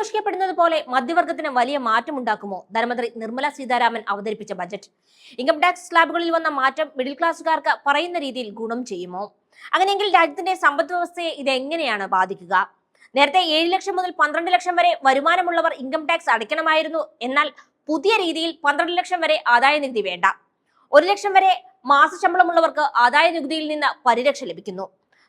കൊട്ടിഘോഷിക്കപ്പെടുന്നത് പോലെ മധ്യവർഗത്തിന് വലിയ മാറ്റമുണ്ടാക്കുമോ ധനമന്ത്രി നിർമ്മല സീതാരാമൻ അവതരിപ്പിച്ച ബജറ്റ്. ഇൻകം ടാക്സ് സ്ലാബുകളിൽ വന്ന മാറ്റം മിഡിൽ ക്ലാസ്സുകാർക്ക് പറയുന്ന രീതിയിൽ ഗുണം ചെയ്യുമോ? അങ്ങനെയെങ്കിൽ രാജ്യത്തിന്റെ സമ്പദ് വ്യവസ്ഥയെ ഇത് എങ്ങനെയാണ് ബാധിക്കുക? നേരത്തെ ഏഴ് ലക്ഷം മുതൽ പന്ത്രണ്ട് ലക്ഷം വരെ വരുമാനമുള്ളവർ ഇൻകം ടാക്സ് അടയ്ക്കണമായിരുന്നു. എന്നാൽ പുതിയ രീതിയിൽ പന്ത്രണ്ട് ലക്ഷം വരെ ആദായ നികുതി വേണ്ട. ഒരു ലക്ഷം വരെ മാസശമ്പളമുള്ളവർക്ക് ആദായ നികുതിയിൽ നിന്ന് പരിരക്ഷ ലഭിക്കുന്നു.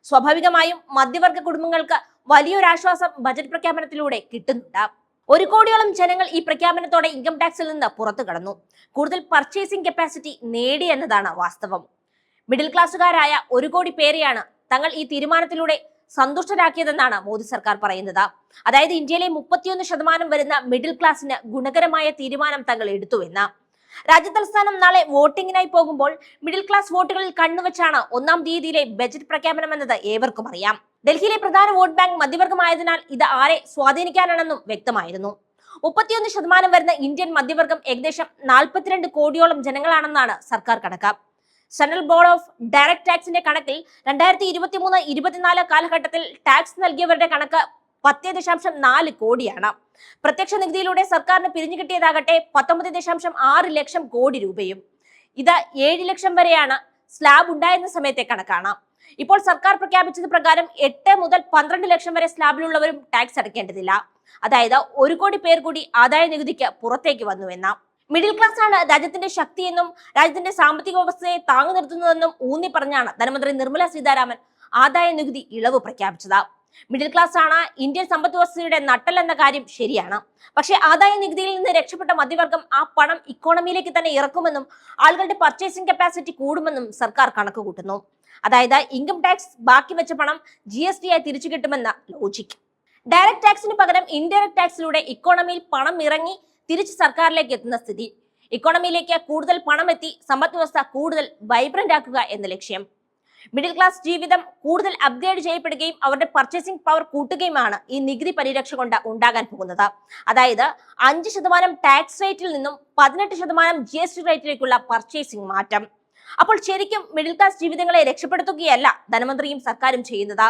സ്വാഭാവികമായും മധ്യവർഗ കുടുംബങ്ങൾക്ക് വലിയൊരു ആശ്വാസം ബജറ്റ് പ്രഖ്യാപനത്തിലൂടെ കിട്ടുന്നുണ്ട്. ഒരു കോടിയോളം ജനങ്ങൾ ഈ പ്രഖ്യാപനത്തോടെ ഇൻകം ടാക്സിൽ നിന്ന് പുറത്തു കടന്നു. കൂടുതൽ പർച്ചേസിംഗ് കപ്പാസിറ്റി നേടി എന്നതാണ് വാസ്തവം. മിഡിൽ ക്ലാസ്സുകാരായ ഒരു കോടി പേരെയാണ് തങ്ങൾ ഈ തീരുമാനത്തിലൂടെ സന്തുഷ്ടരാക്കിയതെന്നാണ് മോദി സർക്കാർ പറയുന്നത്. അതായത് ഇന്ത്യയിലെ മുപ്പത്തിയൊന്ന് ശതമാനം വരുന്ന മിഡിൽ ക്ലാസ്സിന് ഗുണകരമായ തീരുമാനം തങ്ങൾ എടുത്തുവെന്ന് രാജ്യതലസ്ഥാനം നാളെ വോട്ടിങ്ങിനായി പോകുമ്പോൾ മിഡിൽ ക്ലാസ് വോട്ടുകളിൽ കണ്ണുവച്ചാണ് ഒന്നാം തീയതിയിലെ ബജറ്റ് പ്രഖ്യാപനം എന്നത് ഏവർക്കും അറിയാം. ഡൽഹിയിലെ പ്രധാന വോട്ട് ബാങ്ക് മധ്യവർഗമായതിനാൽ ഇത് ആരെ സ്വാധീനിക്കാനാണെന്നും വ്യക്തമായിരുന്നു. മുപ്പത്തിയൊന്ന് ശതമാനം വരുന്ന ഇന്ത്യൻ മധ്യവർഗം ഏകദേശം നാൽപ്പത്തിരണ്ട് കോടിയോളം ജനങ്ങളാണെന്നാണ് സർക്കാർ കണക്ക്. സെൻട്രൽ ബോർഡ് ഓഫ് ഡയറക്ട് ടാക്സിന്റെ കണക്കിൽ രണ്ടായിരത്തി ഇരുപത്തി മൂന്ന് ഇരുപത്തിനാല് കാലഘട്ടത്തിൽ ടാക്സ് നൽകിയവരുടെ കണക്ക് പത്ത് ദശാംശം നാല് കോടിയാണ്. പ്രത്യക്ഷ നികുതിയിലൂടെ സർക്കാരിന് പിരിഞ്ഞു കിട്ടിയതാകട്ടെ പത്തൊമ്പത് ദശാംശം ആറ് ലക്ഷം കോടി രൂപയും. ഇത് ഏഴ് ലക്ഷം വരെയാണ് സ്ലാബ് ഉണ്ടായിരുന്ന സമയത്തെ കണക്കാണ്. ഇപ്പോൾ സർക്കാർ പ്രഖ്യാപിച്ചത് പ്രകാരം എട്ട് മുതൽ പന്ത്രണ്ട് ലക്ഷം വരെ സ്ലാബിലുള്ളവരും ടാക്സ് അടയ്ക്കേണ്ടതില്ല. അതായത് ഒരു കോടി പേർ കൂടി ആദായ നികുതിക്ക് പുറത്തേക്ക് വന്നുവെന്ന. മിഡിൽ ക്ലാസ് ആണ് രാജ്യത്തിന്റെ ശക്തിയെന്നും രാജ്യത്തിന്റെ സാമ്പത്തിക വ്യവസ്ഥയെ താങ്ങു നിർത്തുന്നതെന്നും ഊന്നി പറഞ്ഞാണ് ധനമന്ത്രി നിർമ്മല സീതാരാമൻ ആദായ നികുതി ഇളവ് പ്രഖ്യാപിച്ചത്. മിഡിൽ ക്ലാസ് ആണ്. ഇന്ത്യൻ സമ്പദ് വ്യവസ്ഥയുടെ നട്ടൽ എന്ന കാര്യം ശരിയാണ്. പക്ഷേ ആദായ നികുതിയിൽ നിന്ന് രക്ഷപ്പെട്ട മധ്യവർഗം ആ പണം ഇക്കോണമിയിലേക്ക് തന്നെ ഇറക്കുമെന്നും ആളുകളുടെ പർച്ചേസിംഗ് കപ്പാസിറ്റി കൂടുമെന്നും സർക്കാർ കണക്ക് കൂട്ടുന്നു. അതായത് ഇൻകം ടാക്സ് ബാക്കി വെച്ച പണം ജി എസ് ടി ആയി തിരിച്ചു കിട്ടുമെന്ന ലോജിക് ഡയറക്ട് ടാക്സിന് പകരം ഇൻഡയറക്ട് ടാക്സിലൂടെ ഇക്കോണമിയിൽ പണം ഇറങ്ങി തിരിച്ച് സർക്കാരിലേക്ക് എത്തുന്ന സ്ഥിതി. ഇക്കോണമിയിലേക്ക് കൂടുതൽ പണം എത്തി സമ്പദ് വ്യവസ്ഥ കൂടുതൽ വൈബ്രന്റ് ആക്കുക എന്ന ലക്ഷ്യം. മിഡിൽ ക്ലാസ് ജീവിതം കൂടുതൽ അപ്ഗ്രേഡ് ചെയ്യപ്പെടുകയും അവരുടെ പർച്ചേസിംഗ് പവർ കൂട്ടുകയുമാണ് ഈ നികുതി പരിരക്ഷ കൊണ്ട് ഉണ്ടാകാൻ പോകുന്നത്. അതായത് അഞ്ച് ശതമാനം ടാക്സ് റേറ്റിൽ നിന്നും പതിനെട്ട് ശതമാനം ജി എസ് ടി റേറ്റിലേക്കുള്ള പർച്ചേസിംഗ് മാറ്റം. അപ്പോൾ ശരിക്കും മിഡിൽ ക്ലാസ് ജീവിതങ്ങളെ രക്ഷപ്പെടുത്തുകയല്ല ധനമന്ത്രിയും സർക്കാരും ചെയ്യുന്നത്.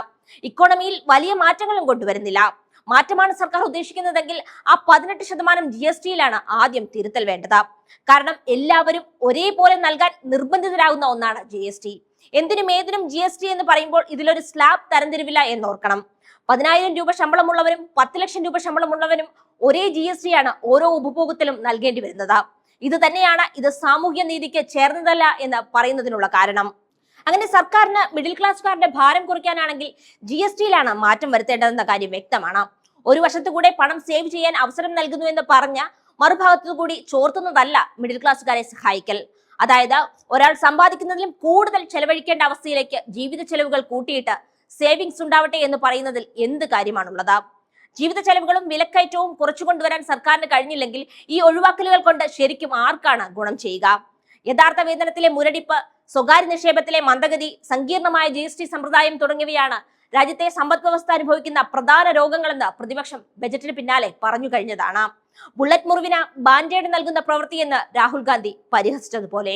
ഇക്കോണമിയിൽ വലിയ മാറ്റങ്ങളും കൊണ്ടുവരുന്നില്ല. മാറ്റമാണ് സർക്കാർ ഉദ്ദേശിക്കുന്നതെങ്കിൽ ആ പതിനെട്ട് ശതമാനം ജി എസ് ടിയിലാണ് ആദ്യം തിരുത്തൽ വേണ്ടത്. കാരണം എല്ലാവരും ഒരേപോലെ നൽകാൻ നിർബന്ധിതരാകുന്ന ഒന്നാണ് ജി എസ് ടി എന്തിനും ഏതിനും ജി എസ് ടി എന്ന് പറയുമ്പോൾ ഇതിലൊരു സ്ലാബ് തരംതിരിവില്ല എന്നോർക്കണം. പതിനായിരം രൂപ ശമ്പളമുള്ളവരും പത്ത് ലക്ഷം രൂപ ശമ്പളമുള്ളവരും ഒരേ ജി എസ് ടി ആണ് ഓരോ ഉപഭോഗത്തിലും നൽകേണ്ടി വരുന്നത്. ഇത് തന്നെയാണ് ഇത് സാമൂഹ്യ നീതിക്ക് ചേർന്നതല്ല എന്ന് പറയുന്നതിനുള്ള കാരണം. അങ്ങനെ സർക്കാരിന് മിഡിൽ ക്ലാസ്സുകാരുടെ ഭാരം കുറയ്ക്കാനാണെങ്കിൽ ജി എസ് ടിയിലാണ് മാറ്റം വരുത്തേണ്ടതെന്ന കാര്യം വ്യക്തമാണ്. ഒരു വശത്തു കൂടെ പണം സേവ് ചെയ്യാൻ അവസരം നൽകുന്നു എന്ന് പറഞ്ഞ മറുഭാഗത്തു കൂടി ചോർത്തുന്നതല്ല മിഡിൽ ക്ലാസ്സുകാരെ സഹായിക്കൽ. അതായത് ഒരാൾ സമ്പാദിക്കുന്നതിലും കൂടുതൽ ചെലവഴിക്കേണ്ട അവസ്ഥയിലേക്ക് ജീവിത ചെലവുകൾ കൂട്ടിയിട്ട് സേവിങ്സ് ഉണ്ടാവട്ടെ എന്ന് പറയുന്നതിൽ എന്ത് കാര്യമാണുള്ളത്? ജീവിത ചെലവുകളും വിലക്കയറ്റവും കുറച്ചു കൊണ്ടുവരാൻ സർക്കാരിന് കഴിഞ്ഞില്ലെങ്കിൽ ഈ ഒഴിവാക്കലുകൾ കൊണ്ട് ശരിക്കും ആർക്കാണ് ഗുണം ചെയ്യുക? യഥാർത്ഥ വേതനത്തിലെ മുരടിപ്പ് സ്വകാര്യ നിക്ഷേപത്തിലെ മന്ദഗതി സങ്കീർണമായ ജി എസ് ടി സമ്പ്രദായം തുടങ്ങിയവയാണ് രാജ്യത്തെ സമ്പദ് വ്യവസ്ഥ അനുഭവിക്കുന്ന പ്രധാന രോഗങ്ങളെന്ന് പ്രതിപക്ഷം ബജറ്റിന് പിന്നാലെ പറഞ്ഞു കഴിഞ്ഞതാണ്. ബുള്ളറ്റ് മുറിവിന് ബാൻഡേഡ് നൽകുന്ന പ്രവൃത്തിയെന്ന് രാഹുൽ ഗാന്ധി പരിഹസിച്ചതുപോലെ.